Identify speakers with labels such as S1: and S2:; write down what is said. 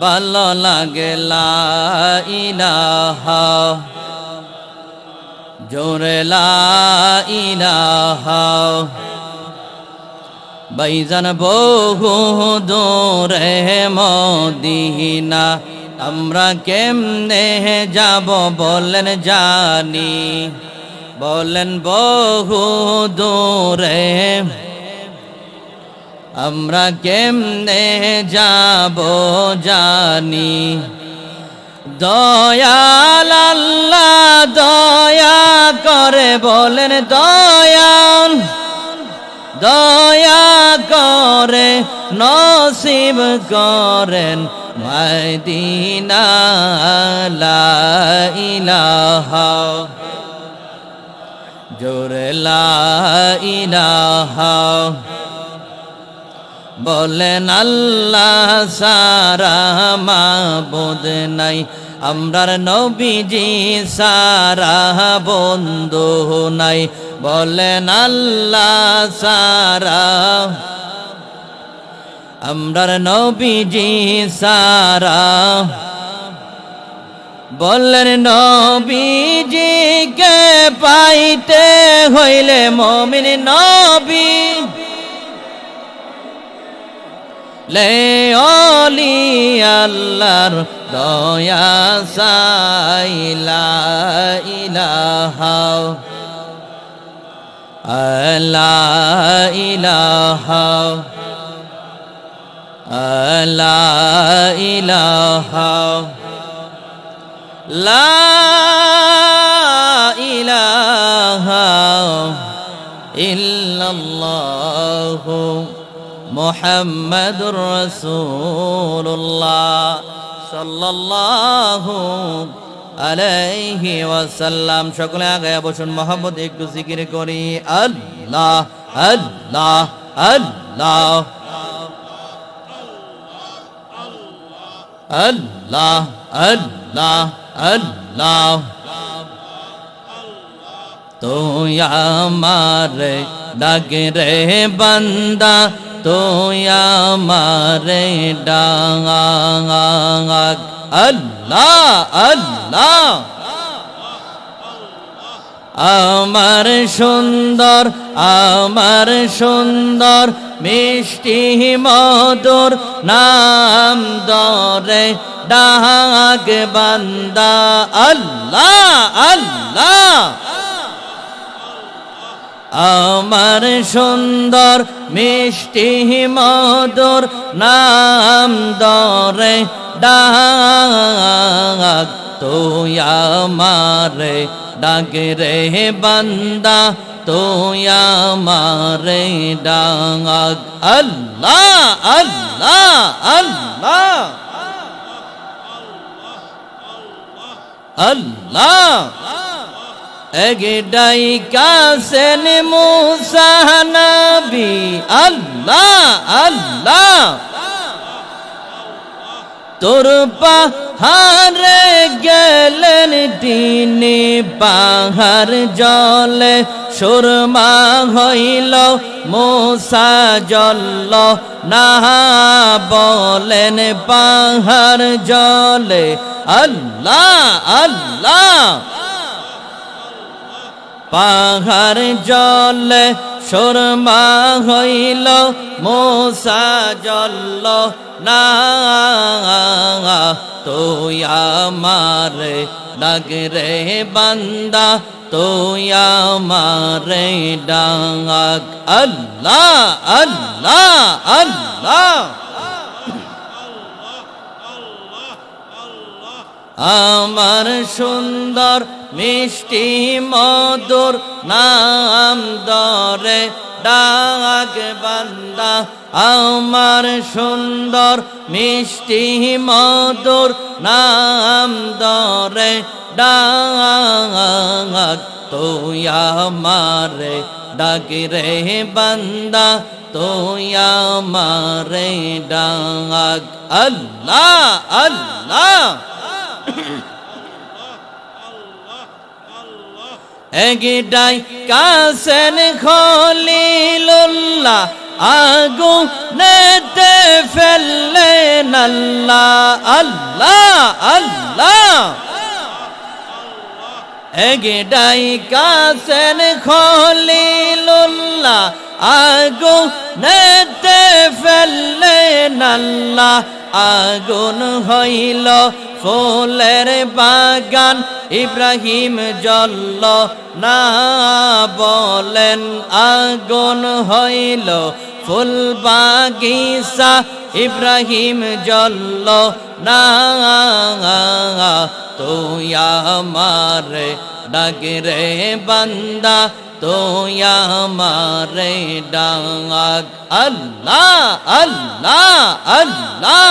S1: ভালো লাগে ইলাহা। জোরে ইলাহা। বাইজান বহু দূরে মদিনা, আমরা কেমনে যাব বলেন জানি। বলেন বহু দূরে আমরা কেমনে যাব জানি? দয়াল আল্লাহ দয়া করে বলেন, দয়াল, দয়া করে, নসিব করেন, মদিনা লা ইলাহা, জোরে লা ইলাহা। বলেন, আল্লাহ সারা মাবুদ নাই। আমরার নবীজি সারা বন্ধু নাই। বলেন, আল্লাহ সারা আমরার নবীজি সারা বললেন নবীজিকে পাইতে হইলে মমিন নবী? লে অলি আল্লাহর দয়া সাইলা ইলাহা আল্লাহ ইলাহা আল্লাহ ইলাহা লা ইলাহা ইল্লাল্লাহু মুহাম্মাদুর রাসূলুল্লাহ সাল্লাল্লাহু আলাইহি ওয়াসাল্লাম। সকলে আগে বসুন মোহাম্মদ একটু জিকির করি। আল্লাহ আল্লাহ আল্লাহ। আল্লাহ আল্লাহ আল্লাহ। তুই আমার ডাকে রে বান্দা। তুই আমার আল্লাহ আল্লাহ। আমার সুন্দর আমার সুন্দর মিষ্টি মধুর নাম দরে ডাক বান্দা। আল্লাহ আল্লাহ। আমার সুন্দর মিষ্টি মধুর নাম দরে ডাক, তুই আমারে ডাকে রে বান্দা, তুই আমারে ডাক। আল্লাহ আল্লাহ আল্লাহ। আল্লাহ। এগেডাই কাসেন মুসা নবী, আল্লাহ আল্লাহ। তোর পাহাড়ে গেলেন তিনি পাহাড় জলে সুরমা হইল, মোসা জল না বলেন পাহাড় জলে, আল্লাহ আল্লাহ। পাহাড় জলে সুরমা হইল, মোসা জল না, তুই আমার ডাক রে বান্দা, তুই আমার ডাক। আল্লাহ আল্লাহ আল্লাহ। আমার সুন্দর মিষ্টি মধুর নাম দরে ডাক বান্দা। আমার সুন্দর মিষ্টি মধুর নাম দরে ডাক। তুই আমারে ডাক রে বান্দা, তুই আমারে ডাক। আল্লাহ আল্লাহ। এগিডাই কাসেন খলিলুল্লাহ, আগুনেতে ফেললেন আল্লাহ আল্লাহ আল্লাহ। এগেডাই কাসেন খলিলুল্লাহ, আগুনেতে ফেললেন আল্লাহ, আগুন হইল ফুলের বাগান ইব্রাহিম জল্ল না বলেন, আগুন হইল ফুল বাগিসা ইব্রাহিম জল্ল না, তুই আমার ডাকে রে বান্দা, তুই আমার ডাক আল্লাহ আল্লাহ আল্লাহ।